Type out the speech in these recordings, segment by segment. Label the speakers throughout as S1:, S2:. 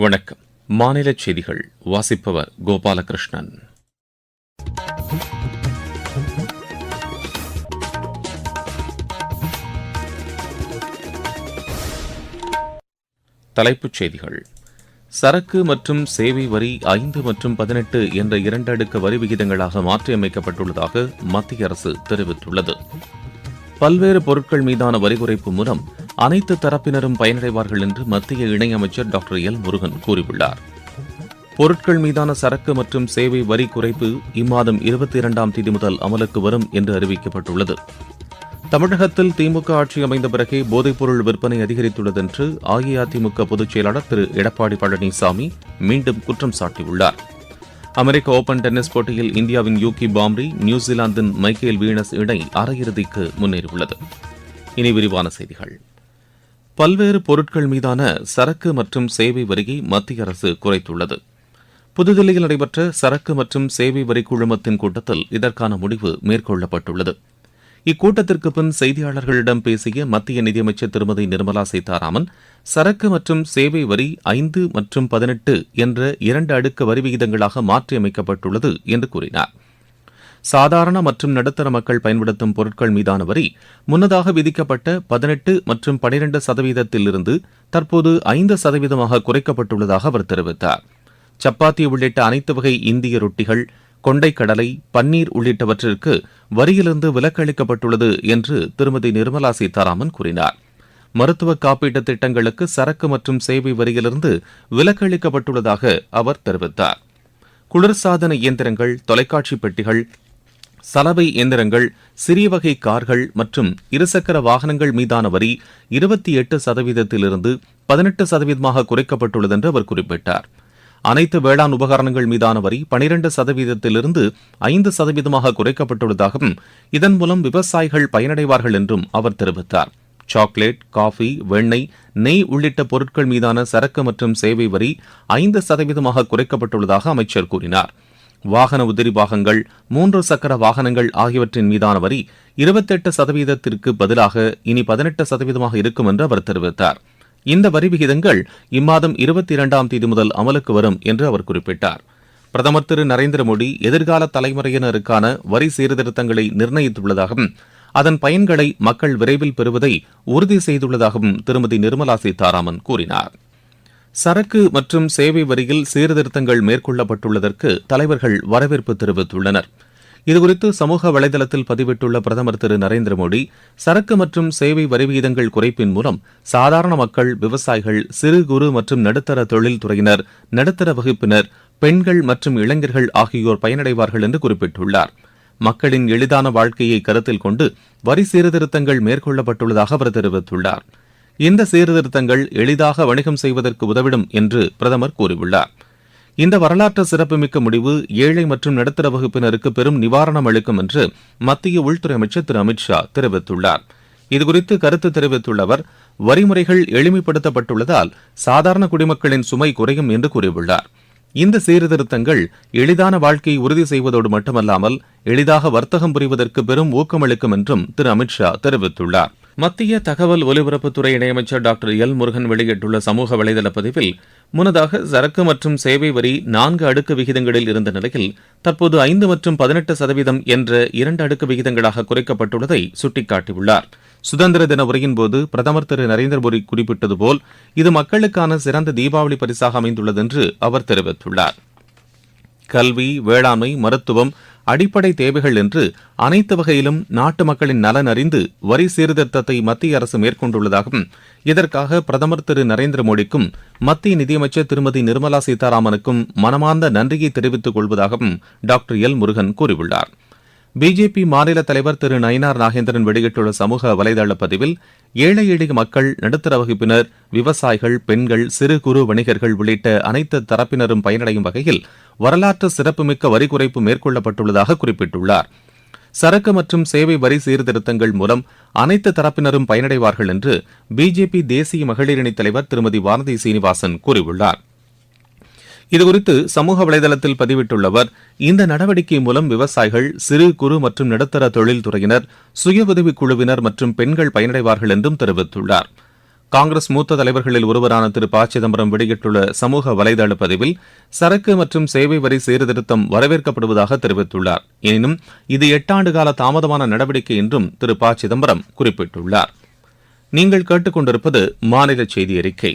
S1: வணக்கம் மாநில செய்திகள் வாசிப்பவர் கோபாலகிருஷ்ணன் தலைப்புச் செய்திகள் சரக்கு மற்றும் சேவை வரி ஐந்து மற்றும் பதினெட்டு என்ற இரண்டடுக்கு வரி விகிதங்களாக மாற்றியமைக்கப்பட்டுள்ளதாக மத்திய அரசு தெரிவித்துள்ளது பல்வேறு பொருட்கள் மீதான வரி குறைப்பு மூலம் அனைத்து தரப்பினரும் பயனடைவார்கள் என்று மத்திய இணையமைச்சர் டாக்டர் எல் முருகன் கூறியுள்ளார் பொருட்கள் மீதான சரக்கு மற்றும் சேவை வரி குறைப்பு இம்மாதம் இருபத்தி இரண்டாம் தேதி முதல் அமலுக்கு வரும் என்று அறிவிக்கப்பட்டுள்ளது தமிழகத்தில் திமுக ஆட்சி அமைந்த பிறகே போதைப்பொருள் விற்பனை அதிகரித்துள்ளது என்று அஇஅதிமுக பொதுச் செயலாளர் திரு எடப்பாடி பழனிசாமி மீண்டும் குற்றம் சாட்டியுள்ளார் அமெரிக்க ஓபன் டென்னிஸ் போட்டியில் இந்தியாவின் யூகி பாம்ரி நியூசிலாந்தின் மைக்கேல் வீனஸ் இணை அரையிறுதிக்கு முன்னேறியுள்ளது இனி விரிவான செய்திகள் பல்வேறு பொருட்கள் மீதான சரக்கு மற்றும் சேவை வரியை மத்திய அரசு குறைத்துள்ளது புதுதில்லியில் நடைபெற்ற சரக்கு மற்றும் சேவை வரி குழுமத்தின் கூட்டத்தில் இதற்கான முடிவு மேற்கொள்ளப்பட்டுள்ளது இக்கூட்டத்திற்கு பின் செய்தியாளர்களிடம் பேசிய மத்திய நிதியமைச்சர் திருமதி நிர்மலா சீதாராமன் சரக்கு மற்றும் சேவை வரி ஐந்து மற்றும் பதினெட்டு என்ற இரண்டு அடுக்கு வரி விகிதங்களாக மாற்றியமைக்கப்பட்டுள்ளது என்று கூறினாா் சாதாரண மற்றும் நடுத்தர மக்கள் பயன்படுத்தும் பொருட்கள் மீதான வரி முன்னதாக விதிக்கப்பட்ட பதினெட்டு மற்றும் பனிரெண்டு சதவீதத்திலிருந்து தற்போது ஐந்து சதவீதமாக குறைக்கப்பட்டுள்ளதாக அவர் தெரிவித்தார் சப்பாத்தி உள்ளிட்ட அனைத்து வகை இந்திய ரொட்டிகள் கொண்டைக்கடலை பன்னீர் உள்ளிட்டவற்றிற்கு வரியிலிருந்து விலக்கு அளிக்கப்பட்டுள்ளது என்று திருமதி நிர்மலா சீதாராமன் கூறினார் மருத்துவ காப்பீட்டு திட்டங்களுக்கு சரக்கு மற்றும் சேவை வரியிலிருந்து விலக்கு அளிக்கப்பட்டுள்ளதாக அவர் தெரிவித்தார் குளிர்சாதன இயந்திரங்கள் தொலைக்காட்சி பெட்டிகள் சலவை இயந்திரங்கள் சிறிய வகை கார்கள் மற்றும் இருசக்கர வாகனங்கள் மீதான வரி இருபத்தி எட்டு சதவீதத்திலிருந்து பதினெட்டு சதவீதமாக குறைக்கப்பட்டுள்ளது என்று அவர் குறிப்பிட்டார் அனைத்து வேளாண் உபகரணங்கள் மீதான வரி பனிரெண்டு சதவீதத்திலிருந்து ஐந்து சதவீதமாக குறைக்கப்பட்டுள்ளதாகவும் இதன் மூலம் விவசாயிகள் பயனடைவார்கள் என்றும் அவர் தெரிவித்தார் சாக்லேட் காஃபி வெண்ணெய் நெய் உள்ளிட்ட பொருட்கள் மீதான சரக்கு மற்றும் சேவை வரி ஐந்து சதவீதமாக குறைக்கப்பட்டுள்ளதாக அமைச்சர் கூறினாா் வாகன உதிரி பாகங்கள் மூன்று சக்கர வாகனங்கள் ஆகியவற்றின் மீதான வரி இருபத்தெட்டு சதவீதத்திற்கு பதிலாக இனி பதினெட்டு சதவீதமாக இருக்கும் என்று அவர் தெரிவித்தார் இந்த வரி விகிதங்கள் இம்மாதம் இருபத்தி இரண்டாம் தேதி முதல் அமலுக்கு வரும் என்று அவர் குறிப்பிட்டார் பிரதமர் திரு நரேந்திர மோடி எதிர்கால தலைமுறையினருக்கான வரி சீர்திருத்தங்களை நிர்ணயித்துள்ளதாகவும் அதன் பயன்களை மக்கள் விரைவில் பெறுவதை உறுதி செய்துள்ளதாகவும் திருமதி நிர்மலா சீதாராமன் கூறினாா் சரக்கு மற்றும் சேவை வரியில் சீர்திருத்தங்கள் மேற்கொள்ளப்பட்டுள்ளதற்கு தலைவர்கள் வரவேற்பு தெரிவித்துள்ளனர் இதுகுறித்து சமூக வலைதளத்தில் பதிவிட்டுள்ள பிரதமர் திரு நரேந்திர மோடி சரக்கு மற்றும் சேவை வரி விகிதங்கள் குறைப்பின் மூலம் சாதாரண மக்கள் விவசாயிகள் சிறு குறு மற்றும் நடுத்தர தொழில்துறையினர் நடுத்தர வகுப்பினர் பெண்கள் மற்றும் இளைஞர்கள் ஆகியோர் பயனடைவார்கள் என்று குறிப்பிட்டுள்ளார் மக்களின் எளிதான வாழ்க்கையை கருத்தில் கொண்டு வரி சீர்திருத்தங்கள் மேற்கொள்ளப்பட்டுள்ளதாக அவர் தெரிவித்துள்ளாா் இந்த சீர்திருத்தங்கள் எளிதாக வணிகம் செய்வதற்கு உதவிடும் என்று பிரதமர் கூறியுள்ளார் இந்த வரலாற்று சிறப்புமிக்க முடிவு ஏழை மற்றும் நடுத்தர வகுப்பினருக்கு பெரும் நிவாரணம் அளிக்கும் என்று மத்திய உள்துறை அமைச்சர் திரு அமித்ஷா தெரிவித்துள்ளார் இதுகுறித்து கருத்து தெரிவித்துள்ள அவர் வரிமுறைகள் எளிமைப்படுத்தப்பட்டுள்ளதால் சாதாரண குடிமக்களின் சுமை குறையும் என்று கூறியுள்ளார் இந்த சீர்திருத்தங்கள் எளிதான வாழ்க்கையை உறுதி செய்வதோடு மட்டுமல்லாமல் எளிதாக வர்த்தகம் புரிவதற்கு பெரும் ஊக்கமளிக்கும் என்றும் திரு அமித்ஷா தெரிவித்துள்ளார் மத்திய தகவல் ஒலிபரப்புத்துறை இணையமைச்சர் டாக்டர் எல் முருகன் வெளியிட்டுள்ள சமூக வலைதள பதிவில் முன்னதாக சரக்கு மற்றும் சேவை வரி நான்கு அடுக்கு விகிதங்களில் இருந்த நிலையில் தற்போது ஐந்து மற்றும் பதினெட்டு சதவீதம் என்ற இரண்டு அடுக்கு விகிதங்களாக குறைக்கப்பட்டுள்ளதை சுட்டிக்காட்டியுள்ளார் சுதந்திர தின உரையின்போது போது பிரதமர் திரு நரேந்திர மோடி குறிப்பிட்டது போல் இது மக்களுக்கான சிறந்த தீபாவளி பரிசாக அமைந்துள்ளது என்று அவர் தெரிவித்துள்ளார் கல்வி வேளாண்மை மருத்துவம் அடிப்படை தேவைகள் என்று அனைத்து வகையிலும் நாட்டு மக்களின் நலன் அறிந்து வரி சீர்திருத்தத்தை மத்திய அரசு மேற்கொண்டுள்ளதாகவும் இதற்காக பிரதமர் திரு நரேந்திர மோடிக்கும் மத்திய நிதியமைச்சர் திருமதி நிர்மலா சீதாராமனுக்கும் மனமார்ந்த நன்றியை தெரிவித்துக் கொள்வதாகவும் டாக்டர் எல் முருகன் கூறியுள்ளாா் பிஜேபி மாநில தலைவர் திரு நயினார் நாகேந்திரன் வெளியிட்டுள்ள சமூக வலைதள பதிவில் ஏழை எளிய மக்கள் நடுத்தர வகுப்பினர் விவசாயிகள் பெண்கள் சிறு குறு வணிகர்கள் உள்ளிட்ட அனைத்து தரப்பினரும் பயனடையும் வகையில் வரலாற்று சிறப்புமிக்க வரி குறைப்பு மேற்கொள்ளப்பட்டுள்ளதாக குறிப்பிட்டுள்ளார் சரக்கு மற்றும் சேவை வரி சீர்திருத்தங்கள் மூலம் அனைத்து தரப்பினரும் பயனடைவார்கள் என்று பிஜேபி தேசிய மகளிரணி தலைவர் திருமதி வானதி சீனிவாசன் கூறியுள்ளாா் இதுகுறித்து சமூக வலைதளத்தில் பதிவிட்டுள்ள இந்த நடவடிக்கை மூலம் விவசாயிகள் சிறு குறு மற்றும் நடுத்தர தொழில்துறையினர் சுய உதவிக் குழுவினர் மற்றும் பெண்கள் பயனடைவார்கள் என்றும் தெரிவித்துள்ளார் காங்கிரஸ் மூத்த தலைவர்களில் ஒருவரான திரு ப சிதம்பரம் வெளியிட்டுள்ள சமூக வலைதள பதிவில் சரக்கு மற்றும் சேவை வரி சீர்திருத்தம் வரவேற்கப்படுவதாக தெரிவித்துள்ளார் எனினும் இது எட்டாண்டு கால தாமதமான நடவடிக்கை என்றும் திரு ப சிதம்பரம் குறிப்பிட்டுள்ளார் நீங்கள் கேட்டுக்கொண்டிருப்பது மாநில செய்தி அறிக்கை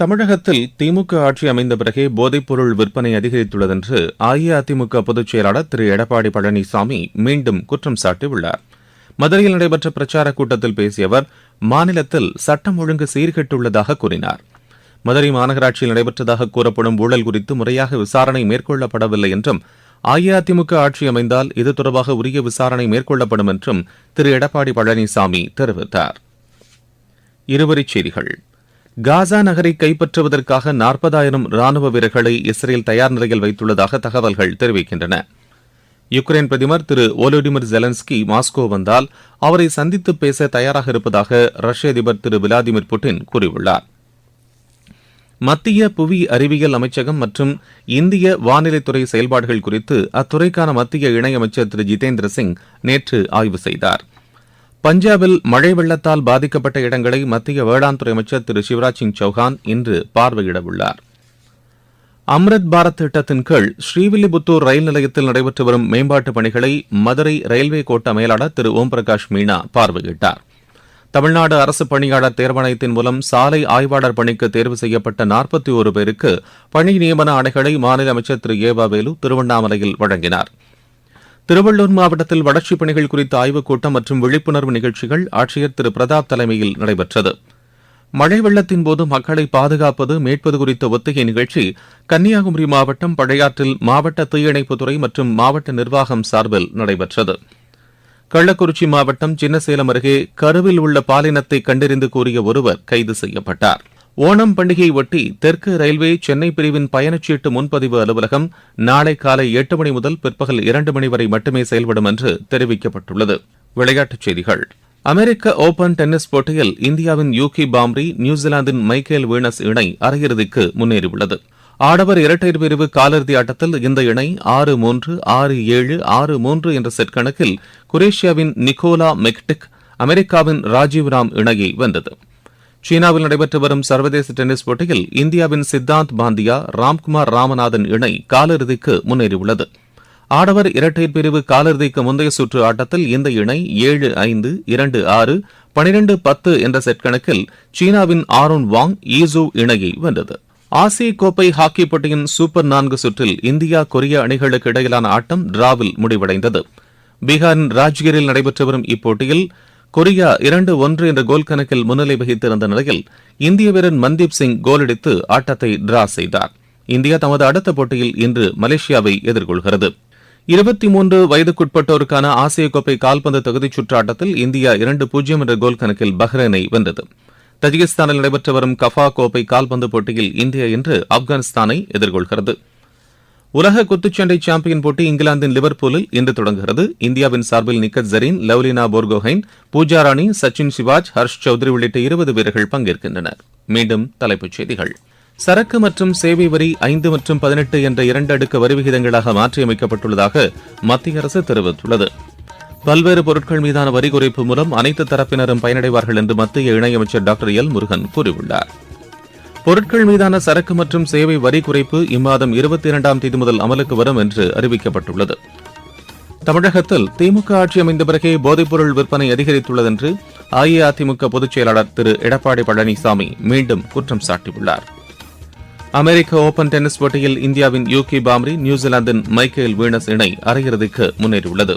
S1: தமிழகத்தில் திமுக ஆட்சி அமைந்த பிறகே போதைப்பொருள் விற்பனை அதிகரித்துள்ளதென்று அஇஅதிமுக பொதுச் செயலாளர் திரு எடப்பாடி பழனிசாமி மீண்டும் குற்றம் சாட்டியுள்ளார் மதுரையில் நடைபெற்ற பிரச்சாரக் கூட்டத்தில் பேசிய அவர் மாநிலத்தில் சட்டம் ஒழுங்கு சீர்கெட்டுள்ளதாக கூறினார் மதுரை மாநகராட்சியில் நடைபெற்றதாக கூறப்படும் ஊழல் குறித்து முறையாக விசாரணை மேற்கொள்ளப்படவில்லை என்றும் அஇஅதிமுக ஆட்சி அமைந்தால் இது தொடர்பாக உரிய விசாரணை மேற்கொள்ளப்படும் என்றும் திரு எடப்பாடி பழனிசாமி தெரிவித்தார் இருவரிச் செய்திகள் காசா நகரை கைப்பற்றுவதற்காக நாற்பதாயிரம் ராணுவ வீரர்களை இஸ்ரேல் தயார் நிலையில் வைத்துள்ளதாக தகவல்கள் தெரிவிக்கின்றன யுக்ரைன் பிரதமர் திரு ஒலோடிமிர் ஜெலன்ஸ்கி மாஸ்கோ வந்தால் அவரை சந்தித்து பேச தயாராக இருப்பதாக ரஷ்ய அதிபர் திரு விளாடிமிர் புட்டின் கூறியுள்ளார் மத்திய புவி அறிவியல் அமைச்சகம் மற்றும் இந்திய வானிலைத்துறை செயல்பாடுகள் குறித்து அத்துறைக்கான மத்திய இணையமைச்சர் திரு ஜிதேந்திர சிங் நேற்று ஆய்வு செய்தாா் பஞ்சாபில் மழை வெள்ளத்தால் பாதிக்கப்பட்ட இடங்களை மத்திய வேளாண் துறை அமைச்சர் திரு சிவராஜ் சிங் சௌஹான் இன்று பார்வையிடவுள்ளார் அம்ரத் பாரத் திட்டத்தின் கீழ் ஸ்ரீவில்லிபுத்தூர் ரயில் நிலையத்தில் நடைபெற்று வரும் மேம்பாட்டுப் பணிகளை மதுரை ரயில்வே கோட்ட மேலாளர் திரு ஓம் பிரகாஷ் மீனா பார்வையிட்டார் தமிழ்நாடு அரசு பணியாளர் தேர்வாணையத்தின் மூலம் சாலை ஆய்வாளர் பணிக்கு தேர்வு செய்யப்பட்ட நாற்பத்தி ஒரு பேருக்கு பணி நியமன ஆணைகளை மாநில அமைச்சர் திரு ஏ வேலு திருவண்ணாமலையில் வழங்கினாா் திருவள்ளூர் மாவட்டத்தில் வளர்ச்சிப் பணிகள் குறித்த ஆய்வுக் கூட்டம் மற்றும் விழிப்புணர்வு நிகழ்ச்சிகள் ஆட்சியர் திரு பிரதாப் தலைமையில் நடைபெற்றது மழை வெள்ளத்தின் போது மக்களை பாதுகாப்பது மீட்பது குறித்த ஒத்திகை நிகழ்ச்சி கன்னியாகுமரி மாவட்டம் பழையாற்றில் மாவட்ட தீயணைப்புத்துறை மற்றும் மாவட்ட நிர்வாகம் சார்பில் நடைபெற்றது கள்ளக்குறிச்சி மாவட்டம் சின்னசேலம் அருகே கருவில் உள்ள பாலினத்தை கண்டறிந்து கூறிய ஒருவர் கைது செய்யப்பட்டாா் ஓணம் பண்டிகையை ஒட்டி தெற்கு ரயில்வே சென்னை பிரிவின் பயணச்சீட்டு முன்பதிவு அலுவலகம் நாளை காலை எட்டு மணி முதல் பிற்பகல் இரண்டு மணி வரை மட்டுமே செயல்படும் என்று தெரிவிக்கப்பட்டுள்ளது விளையாட்டுச் செய்திகள் அமெரிக்க ஓபன் டென்னிஸ் போட்டியில் இந்தியாவின் யூகி பாம்ரி நியூசிலாந்தின் மைக்கேல் வீனஸ் இணை அரையிறுதிக்கு முன்னேறியுள்ளது ஆடவர் இரட்டையர் பிரிவு காலிறுதி ஆட்டத்தில் இந்த இணை ஆறு மூன்று ஆறு ஏழு ஆறு மூன்று என்ற செட் கணக்கில் குரேஷியாவின் நிக்கோலா மெக்டிக் அமெரிக்காவின் ராஜீவ் ராம் இணையை வென்றது சீனாவில் நடைபெற்று வரும் சர்வதேச டென்னிஸ் போட்டியில் இந்தியாவின் சித்தாந்த் பாந்தியா ராம்குமார் ராமநாதன் இணை காலிறுதிக்கு முன்னேறியுள்ளது ஆடவர் இரட்டையர் பிரிவு காலிறுதிக்கு முந்தைய சுற்று ஆட்டத்தில் இந்த இணை ஏழு ஐந்து இரண்டு ஆறு பனிரெண்டு பத்து என்ற செட் கணக்கில் சீனாவின் ஆரோன் வாங் ஈசு இணையை வென்றது ஆசிய கோப்பை ஹாக்கி போட்டியின் சூப்பர் நான்கு சுற்றில் இந்தியா கொரிய அணிகளுக்கு இடையிலான ஆட்டம் டிராவில் முடிவடைந்தது பீகாரின் ராஜ்கிரில் நடைபெற்று வரும் இப்போட்டியில் கொரியா இரண்டு ஒன்று என்ற கோல் கணக்கில் முன்னிலை வகித்திருந்த நிலையில் இந்திய வீரன் மன்தீப் சிங் கோலடித்து ஆட்டத்தை டிரா செய்தார் இந்தியா தமது அடுத்த போட்டியில் இன்று மலேசியாவை எதிர்கொள்கிறது இருபத்தி மூன்று வயதுக்குட்பட்டோருக்கான ஆசிய கோப்பை கால்பந்து தகுதிச் சுற்றாட்டத்தில் இந்தியா இரண்டு பூஜ்ஜியம் என்ற கோல் கணக்கில் பஹ்ரைனை வென்றது தஜிகிஸ்தானில் நடைபெற்று வரும் கஃபா கோப்பை கால்பந்து போட்டியில் இந்தியா இன்று ஆப்கானிஸ்தானை எதிர்கொள்கிறது உலக குத்துச்சண்டை சாம்பியன் போட்டி இங்கிலாந்தின் லிவர்பூலில் இன்று தொடங்குகிறது இந்தியாவின் சார்பில் நிக்கத் ஜரீன் லவ்லினா போர்கோஹைன் பூஜா ராணி சச்சின் சிவாஜ் ஹர்ஷ் சௌத்ரி உள்ளிட்ட இருபது வீரர்கள் பங்கேற்கின்றனர் மீண்டும் தலைப்புச் செய்திகள் சரக்கு மற்றும் சேவை வரி ஐந்து மற்றும் பதினெட்டு என்ற இரண்டு அடுக்கு வரி விகிதங்களாக மாற்றியமைக்கப்பட்டுள்ளதாக மத்திய அரசு தெரிவித்துள்ளது பல்வேறு பொருட்கள் மீதான வரி குறைப்பு மூலம் அனைத்து தரப்பினரும் பயனடைவார்கள் என்று மத்திய இணையமைச்சர் டாக்டர் எல் முருகன் கூறியுள்ளாா் பொருட்கள் மீதான சரக்கு மற்றும் சேவை வரி குறைப்பு இம்மாதம் இருபத்தி இரண்டாம் தேதி முதல் அமலுக்கு வரும் என்று அறிவிக்கப்பட்டுள்ளது தமிழகத்தில் திமுக ஆட்சி அமைந்த பிறகே போதைப்பொருள் விற்பனை அதிகரித்துள்ளதென்று அஇஅதிமுக பொதுச் செயலாளர் திரு எடப்பாடி பழனிசாமி மீண்டும் குற்றம் சாட்டியுள்ளார் அமெரிக்க ஓபன் டென்னிஸ் போட்டியில் இந்தியாவின் யூகி பாம்ரி நியூசிலாந்தின் மைக்கேல் வீனஸ் இணை அரையிறுதிக்கு முன்னேறியுள்ளது